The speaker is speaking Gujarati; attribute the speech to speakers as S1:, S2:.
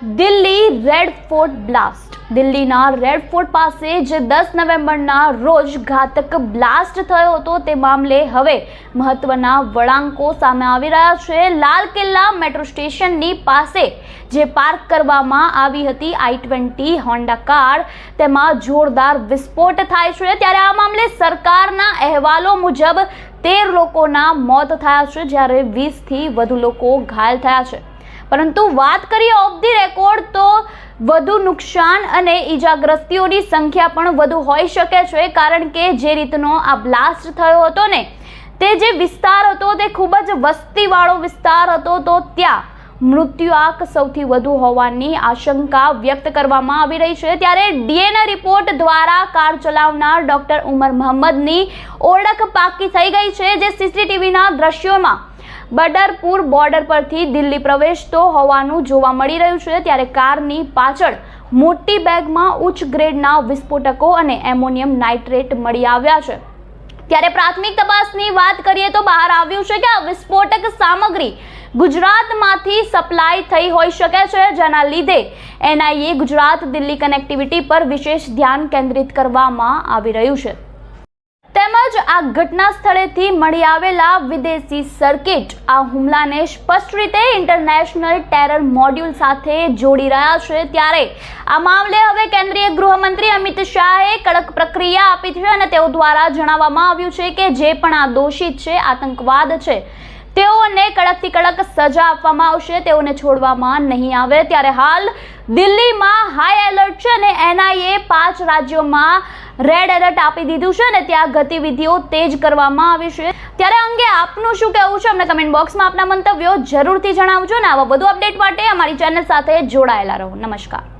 S1: Delhi red fort blast. દિલ્હીના રેડ ફોર્ટ પાસે જે દસ નવેમ્બરના રોજ ઘાતક બ્લાસ્ટ થયો હતો તે મામલે હવે મહત્વના વળાંકો સામે આવી રહ્યા છે. લાલ કિલ્લા મેટ્રો સ્ટેશનની પાસે જે પાર્ક કરવામાં આવી હતી આઈ ટ્વેન્ટી હોન્ડા કાર, તેમાં જોરદાર વિસ્ફોટ થાય છે. ત્યારે આ મામલે સરકારના અહેવાલો મુજબ તેર લોકોના મોત થયા છે, જ્યારે વીસથી વધુ લોકો ઘાયલ થયા છે. પરંતુ વાત કરીએ ઓફ ધી રેકોર્ડ તો વધુ નુકસાન અને ઈજાગ્રસ્તીઓની સંખ્યા પણ વધુ હોઈ શકે છે, કારણ કે જે રીતનો આ બ્લાસ્ટ થયો હતો ને, તે જે વિસ્તાર હતો તે ખૂબ જ વસ્તીવાળો વિસ્તાર હતો તો ત્યાં મૃત્યુઆંક સૌથી વધુ હોવાની આશંકા વ્યક્ત કરવામાં આવી રહી છે. ત્યારે ડીએનએ રિપોર્ટ દ્વારા કાર ચલાવનાર ડોક્ટર ઉમર મહમ્મદની ઓળખ પાકી થઈ ગઈ છે, જે સીસીટીવીના દ્રશ્યોમાં બડરપુર બોર્ડર પરથી દિલ્હી પ્રવેશતો હોવાનું જોવા મળી રહ્યું છે, ત્યારે કારની પાછળ મોટી બેગમાં ઉચ્ચ ગ્રેડના વિસ્ફોટકો અને એમોનિયમ નાઇટ્રેટ મળી આવ્યા છે. ત્યારે પ્રાથમિક તપાસની વાત કરીએ તો બહાર આવ્યું છે કે આ વિસ્ફોટક સામગ્રી ગુજરાતમાંથી સપ્લાય થઈ હોઈ શકે છે, જેના લીધે એનઆઈએ ગુજરાત દિલ્હી કનેક્ટિવિટી પર વિશેષ ધ્યાન કેન્દ્રિત કરવામાં આવી રહ્યું છે. તેમજ આ ઘટના સ્થળેથી મળી આવેલા વિદેશી સર્કિટ આ હુમલાને સ્પષ્ટ રીતે ઇન્ટરનેશનલ ટેરર મોડ્યુલ સાથે જોડી રહ્યા છે. ત્યારે આ મામલે હવે કેન્દ્રીય ગૃહમંત્રી અમિત શાહે કડક પ્રક્રિયા આપી છે અને તેઓ દ્વારા જણાવવામાં આવ્યું છે કે જે પણ આ દોષિત છે, આતંકવાદ છે, તેઓને કડકથી કડક સજા આપવામાં આવશે, તેઓને છોડવામાં નહીં આવે. ત્યારે હાલ દિલ્હીમાં હાઈ એલર્ટ છે અને એનઆઈએ પાંચ રાજ્યોમાં રેડ એલર્ટ આપી દીધું છે અને ત્યાં ગતિવિધિઓ તેજ કરવામાં આવી છે. ત્યારે અંગે આપનું શું કહેવું છે? અમને કમેન્ટ બોક્સમાં આપના મંતવ્યો જરૂરથી જણાવજો ને આવા વધુ અપડેટ માટે અમારી ચેનલ સાથે જોડાયેલા રહો. નમસ્કાર.